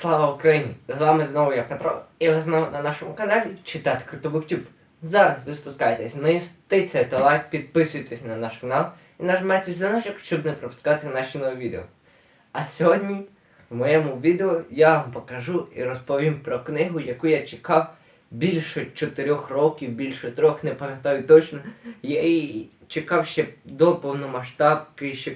Слава Україні! З вами знову я Петро, і ви знову на нашому каналі читати Крутобуктюб. Зараз ви спускаєтесь вниз, тицяйте лайк, підписуйтесь на наш канал і нажимайте дзвіночок, щоб не пропускати наші нові відео. А сьогодні в моєму відео я вам покажу і розповім про книгу, яку я чекав більше чотирьох років, більше трьох, не пам'ятаю точно. Я її чекав ще до повномасштабки, ще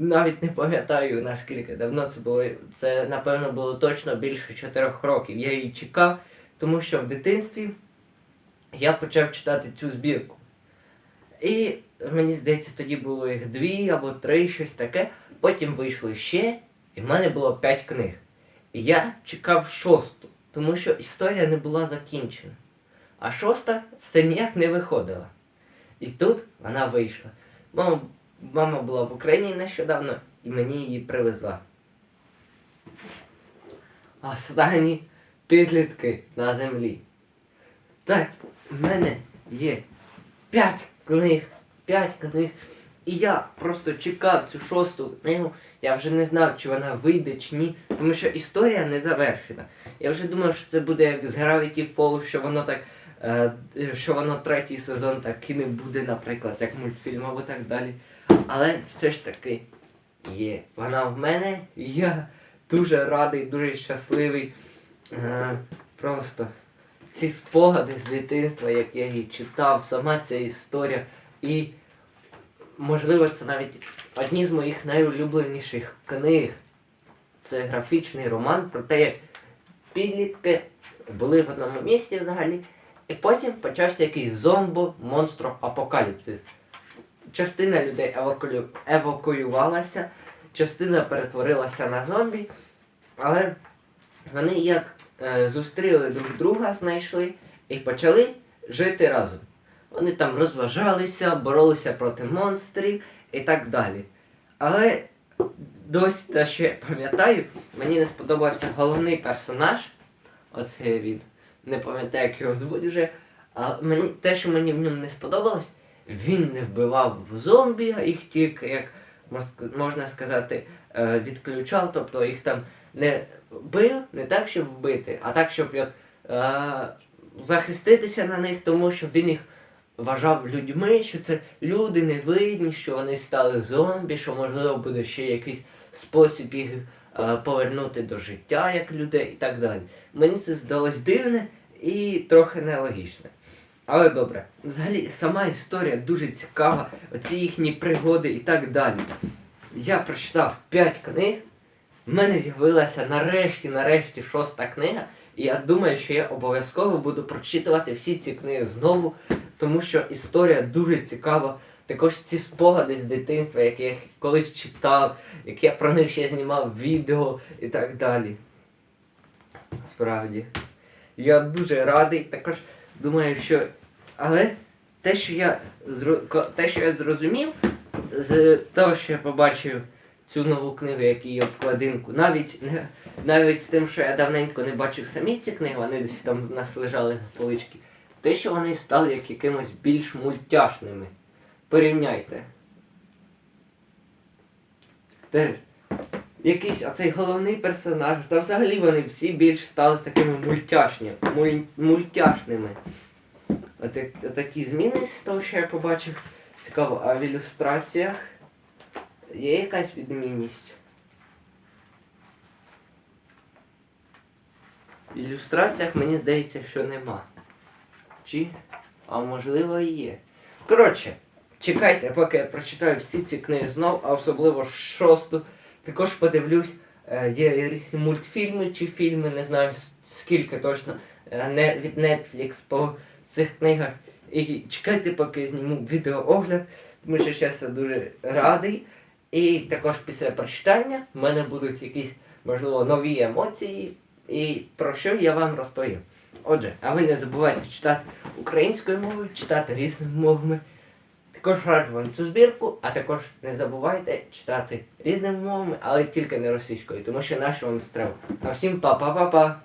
навіть не пам'ятаю наскільки давно це було. Це напевно було точно більше чотирьох років. Я її чекав, тому що в дитинстві я почав читати цю збірку. І мені здається, тоді було їх дві або три, щось таке. Потім вийшло ще, і в мене було п'ять книг. І я чекав шосту, тому що історія не була закінчена. А шоста все ніяк не виходила. І тут вона вийшла. Мама, мама була в Україні нещодавно і мені її привезла. Останні підлітки на землі. Так, в мене є п'ять книг, п'ять книг. І я просто чекав цю шосту книгу. Я вже не знав, чи вона вийде, чи ні, тому що історія не завершена. Я вже думав, що це буде як з Gravity Falls, що воно так. е, Що воно третій сезон так і не буде, наприклад, як мультфільм або так далі. Але все ж таки є. Вона в мене, я дуже радий, дуже щасливий. Е, Просто ці спогади з дитинства, як я її читав, сама ця історія. І можливо це навіть одні з моїх найулюбленіших книг. Це графічний роман про те, як підлітки були в одному місці взагалі. І потім почався якийсь зомбо монстро апокаліпсис. Частина людей евакую... евакуювалася, частина перетворилася на зомбі, але вони як е, зустріли друг друга, знайшли і почали жити разом. Вони там розважалися, боролися проти монстрів і так далі. Але досі те, що я пам'ятаю, мені не сподобався головний персонаж. Оце він. Не пам'ятаю, як його звуть вже. А мені, те, що мені в ньому не сподобалось, він не вбивав зомбі, а їх тільки, як можна сказати, е, відключав, тобто їх там не бив не так, щоб вбити, а так, щоб як, е, захиститися на них, тому що він їх вважав людьми, що це люди невинні, що вони стали зомбі, що можливо буде ще якийсь спосіб їх е, повернути до життя як людей і так далі. Мені це здалось дивне і трохи нелогічне. Але добре, взагалі сама історія дуже цікава, оці їхні пригоди і так далі. Я прочитав 5 книг, в мене з'явилася нарешті, нарешті шоста книга, і я думаю, що я обов'язково буду прочитувати всі ці книги знову, тому що історія дуже цікава. Також ці спогади з дитинства, які я колись читав, як я про них ще знімав відео і так далі. Справді. Я дуже радий, також думаю, що. Але те, що я те, що я зрозумів, з того, що я побачив цю нову книгу, як її обкладинку, навіть, навіть з тим, що я давненько не бачив самі ці книги, вони десь там в нас лежали на поличці, те, що вони стали як якимось більш мультяшними. Порівняйте. Теж. Якийсь оцей головний персонаж, та взагалі вони всі більш стали такими мультяшні, муль, мультяшними. Отак, отакі зміни з того, що я побачив. Цікаво, а в ілюстраціях є якась відмінність? В ілюстраціях мені здається, що нема. Чи? А можливо і є. Коротше, чекайте, поки я прочитаю всі ці книги знов, а особливо шосту. Також подивлюсь, е, є різні мультфільми чи фільми, не знаю скільки точно, е, не, від Netflix по цих книгах. І чекайте, поки зніму відеоогляд, тому що зараз я дуже радий. І також після прочитання в мене будуть якісь, можливо, нові емоції, і про що я вам розповім. Отже, а ви не забувайте читати українською мовою, читати різними мовами. Також раджу вам цю збірку, а також не забувайте читати різними мовами, але тільки не російською, тому що наші вам стрел. На всім па-па-па-па!